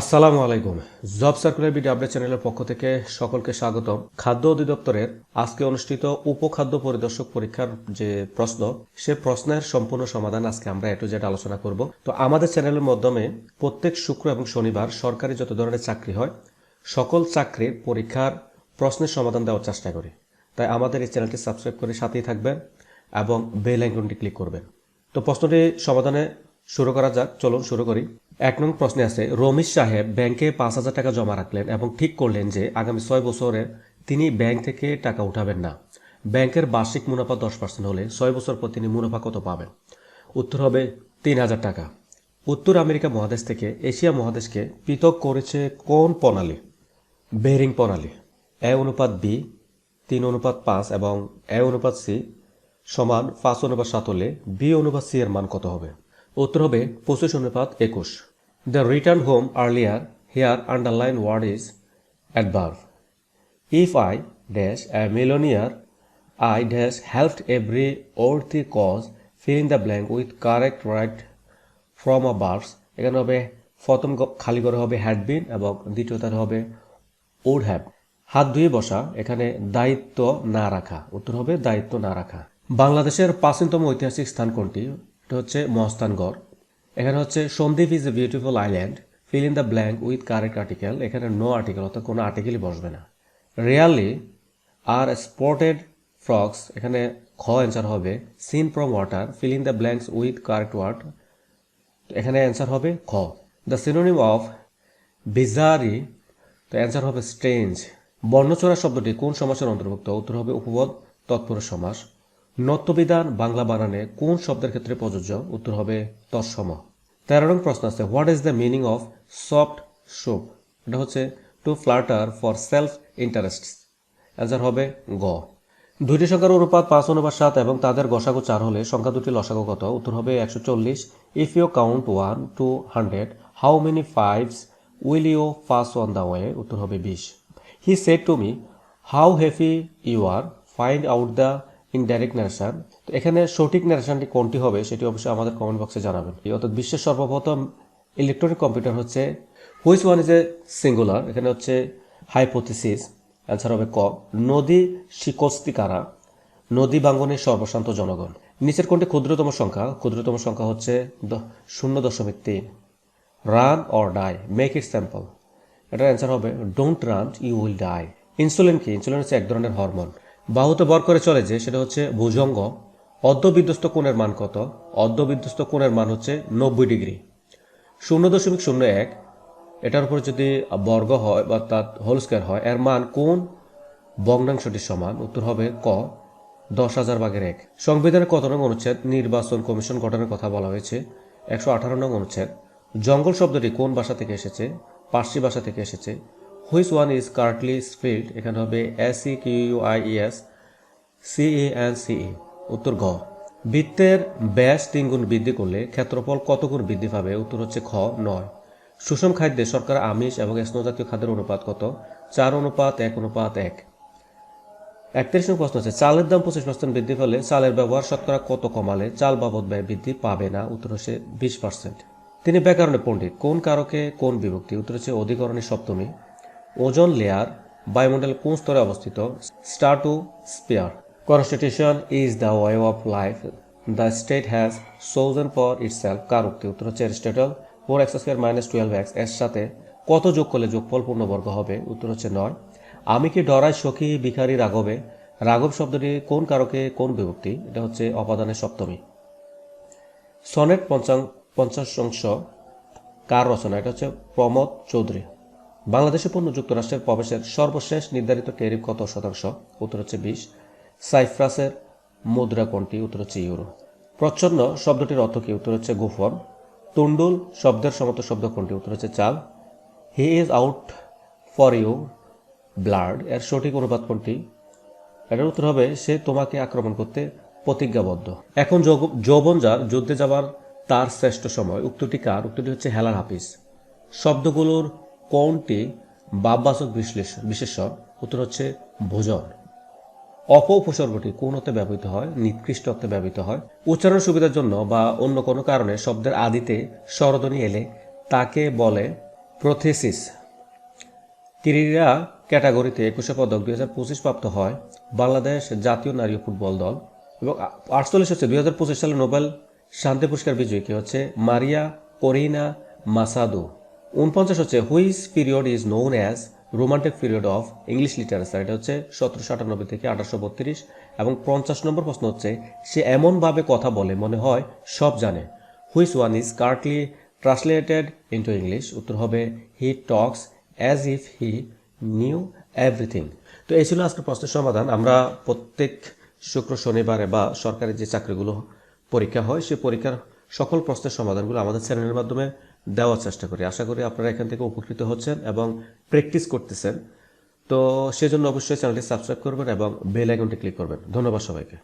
আসসালামু আলাইকুম। Job circular BD update চ্যানেলের পক্ষ থেকে সকলকে স্বাগতম। খাদ্য অধিদপ্তরের আজকে অনুষ্ঠিত উপখাদ্য পরিদর্শক পরীক্ষার যে প্রশ্ন, সে প্রশ্নের সম্পূর্ণ সমাধান আজকে আমরা এটু জেড আলোচনা করব। তো আমাদের চ্যানেলের মাধ্যমে প্রত্যেক শুক্র এবং শনিবার সরকারি যত ধরনের চাকরি হয়, সকল চাকরির পরীক্ষার প্রশ্নের সমাধান দেওয়ার চেষ্টা করি। তাই আমাদের এই চ্যানেলটি সাবস্ক্রাইব করে সাথেই থাকবেন এবং বেল আইকনটি ক্লিক করবেন। তো প্রশ্নটি সমাধানে শুরু করা যাক। চলুন শুরু করি। এক নং প্রশ্নে আছে রমিজ সাহেব ব্যাংকে পাঁচ হাজার টাকা জমা রাখলেন এবং ঠিক করলেন যে আগামী ছয় বছরে তিনি ব্যাংক থেকে টাকা উঠাবেন না। ব্যাংকের বার্ষিক মুনাফা দশ পার্সেন্ট হলে ছয় বছর পর তিনি মুনাফা কত পাবেন? উত্তর হবে, তিন হাজার টাকা। উত্তর আমেরিকা মহাদেশ থেকে এশিয়া মহাদেশকে পৃথক করেছে কোন প্রণালী? বেরিং প্রণালী। এ অনুপাত বি, তিন অনুপাত পাঁচ এবং এ অনুপাত সি সমান পাঁচ অনুপাত সাত হলে বি অনুপাত সি এর মান কত হবে? উত্তর হবে, পঁচিশ অনুপাত একুশ। The return home earlier here underline word is adverb if I dash a millionaire I dash helped every worthy cause fill in the blank with correct right from a bars এখানে হবে, প্রথম খালি করে হবে হ্যাড বিন এবং দ্বিতীয়টার হবে would have হাত ধুয়ে বসা, এখানে দায়িত্ব না রাখা। উত্তর হবে দায়িত্ব না রাখা। বাংলাদেশের প্রাচীনতম ঐতিহাসিক স্থান কোনটি? এটা হচ্ছে মহস্তানগড় এখানে হচ্ছে Sandwip is a beautiful island fill in the blank with correct article এখানে নো আর্টিকেল অর্থাৎ কোনো আর্টিকেলই বসবে না। রিয়ালি আর স্পটেড ফ্রক্স এখানে খ অ্যান্সার হবে seen from water fill in the blanks with correct word এখানে অ্যান্সার হবে খ। দ্য সিনোনিম অফ বিজারি তো অ্যান্সার হবে স্ট্রেঞ্জ বর্ণচোরা শব্দটি কোন সমাসের অন্তর্ভুক্ত? উত্তর হবে উপপদ তৎপুরুষ সমাস। নত্যবিধান বাংলা বানানে কোন শব্দের ক্ষেত্রে প্রযোজ্য? উত্তর হবে তৎসম। তেরো নং প্রশ্ন আছে what is the meaning of soft soap এটা হচ্ছে to flatter for self interest answer হবে গ। দুইটি সংখ্যার অনুপাত পাঁচ অনুপাত সাত এবং তাদের গসাগু চার হলে সংখ্যা দুটি লসাগু কত? উত্তর হবে একশো চল্লিশ। If you count one to hundred how many fives will you pass on the way উত্তর হবে বিশ। He said to me how heavy you are find out the indirect narration তো এখানে সঠিক ন্যারেশনটি কোনটি হবে সেটি অবশ্যই আমাদের কমেন্ট বক্সে জানাবেন। অর্থাৎ বিশ্বের সর্বপ্রথম ইলেকট্রনিক কম্পিউটার হচ্ছে which one is a singular এখানে হচ্ছে হাইপোথিসিস অ্যান্সার হবে ক। নদী শিকস্তিকারা নদী বাঙ্গনের সর্বশান্ত জনগণ। নিচের কোনটি ক্ষুদ্রতম সংখ্যা? ক্ষুদ্রতম সংখ্যা হচ্ছে শূন্য দশমিক তিন। Run or die make it simple এটার অ্যান্সার হবে don't run you will die insulin কি? ইনসুলিন হচ্ছে এক ধরনের হরমোন বাহুতে বর করে চলে যে, সেটা হচ্ছে ভুজঙ্গ। অর্ধবিধ্বস্ত কোণের মান কত? অর্ধবিধ্বস্ত কোণের মান হচ্ছে নব্বই ডিগ্রি। শূন্য দশমিক শূন্য এক, এটার উপর যদি বর্গ হয়, বা তার হোল স্কোয়ার হয়, এর মান কোন ভগ্নাংশটির সমান? উত্তর হবে ক, দশ হাজার ভাগের এক। সংবিধানের কত নং অনুচ্ছেদ? নির্বাচন কমিশন গঠনের কথা বলা হয়েছে। একশো আঠারো নং অনুচ্ছেদ। জঙ্গল শব্দটি কোন ভাষা থেকে এসেছে? পার্সি ভাষা থেকে এসেছে। Which one is correctly spelled এখানে হবে S E Q I S C N C E উত্তর ঘ বৃত্তের ব্যাস তিন গুণ বৃদ্ধি করলে ক্ষেত্রফল কত গুণ বৃদ্ধি পাবে? উত্তর হচ্ছে খ, নয়। সুষম খাদ্যে সরকার আমিষ এবং স্নেহজাতীয় খাদ্যের অনুপাত কত? চার অনুপাত, এক অনুপাত, এক। একত্রিশ নম্বর প্রশ্ন আছে চালের দাম পঁচিশ পার্সেন্ট বৃদ্ধি পেলে চালের ব্যবহার শতকরা কত কমালে? চাল বাবদ ব্যয় বৃদ্ধি পাবে না, উত্তর হচ্ছে বিশ পার্সেন্ট তিনি ব্যাকরণে পণ্ডিত। কোন কারকে কোন বিভক্তি? উত্তর হচ্ছে অধিকরণী সপ্তমী। ওজন লেয়ার বায়ুমণ্ডল কোন স্তরে অবস্থিত? Star to spare constitution is the way of life the state has chosen for ইট সেলফ কার উক্তি? উত্তর হচ্ছে Aristotle. Four X square minus twelve এক্সের সাথে কত যোগ করলে যোগফল পূর্ণবর্গ হবে? উত্তর হচ্ছে নয়। আমি কি ডরাই, সখী, ভিখারি, রাঘবে? রাঘব শব্দটি কোন কারকে কোন বিভক্তি? এটা হচ্ছে অপাদানের সপ্তমী। সনেট পঞ্চাং পঞ্চাশাংশ কার রচনা? এটা হচ্ছে প্রমোদ চৌধুরী। বাংলাদেশে পণ্য যুক্তরাষ্ট্রের প্রবেশের সর্বশেষ নির্ধারিত ট্যারিফ কত শতাংশ? উত্তর হচ্ছে বিশ। সাইপ্রাসের মুদ্রা কোনটি? উত্তর হচ্ছে ইউরো। প্রচ্ছন্ন শব্দটির অর্থ কি? উত্তর হচ্ছে গোফর তুন্ডুল শব্দের সমত শব্দ কোনটি? উত্তর হচ্ছে চাল। He is out for you blood এর সঠিক অনুপাত কোনটি? এটার উত্তর হবে, সে তোমাকে আক্রমণ করতে প্রতিজ্ঞাবদ্ধ। এখন যৌব- যৌবন যার, যুদ্ধে যাবার তার শ্রেষ্ঠ সময়। উক্তটি কার? উক্তটি হচ্ছে হেলার হাফিজ। শব্দগুলোর কোনটি বাববাচক বিশ্লেষণ, বিশেষণ? উত্তর হচ্ছে ভোজন। অপ উপসর্গটি কোন অর্থে ব্যবহৃত হয়? নিকৃষ্ট অর্থে ব্যবহৃত হয়। উচ্চারণ সুবিধার জন্য বা অন্য কোনো কারণে শব্দের আদিতে স্বরধ্বনি এলে তাকে বলে প্রথেসিস। ক্রীড়া ক্যাটাগরিতে একুশে পদক দুই হাজার পঁচিশ প্রাপ্ত হয় বাংলাদেশ জাতীয় নারী ফুটবল দল এবং আটচল্লিশ হচ্ছে দুই হাজার পঁচিশ সালে নোবেল শান্তি পুরস্কার বিজয়ী কি হচ্ছে মারিয়া করিনা মাসাদু। উনপঞ্চাশ হচ্ছে which period is known as romantic period of English literature. এটা হচ্ছে সতেরোশো আটানব্বই থেকে আঠারোশো বত্রিশ এবং পঞ্চাশ নম্বর প্রশ্ন হচ্ছে, সে এমনভাবে কথা বলে মনে হয় সব জানে। Which one is correctly translated into English. উত্তর হবে, he talks as if he knew everything. তো এই ছিল আজকের প্রশ্নের সমাধান। আমরা প্রত্যেক শুক্র, শনিবারে বা সরকারি যে চাকরিগুলো পরীক্ষা হয় সেই পরীক্ষার সকল প্রশ্নের সমাধানগুলো আমাদের চ্যানেলের মাধ্যমে দেওয়ার চেষ্টা করি। আশা করি আপনারা এখান থেকে উপকৃত হচ্ছেন এবং প্র্যাকটিস করতেছেন। তো সেজন্য অবশ্যই চ্যানেলটি সাবস্ক্রাইব করবেন এবং বেল আইকনটি ক্লিক করবেন। ধন্যবাদ সবাইকে।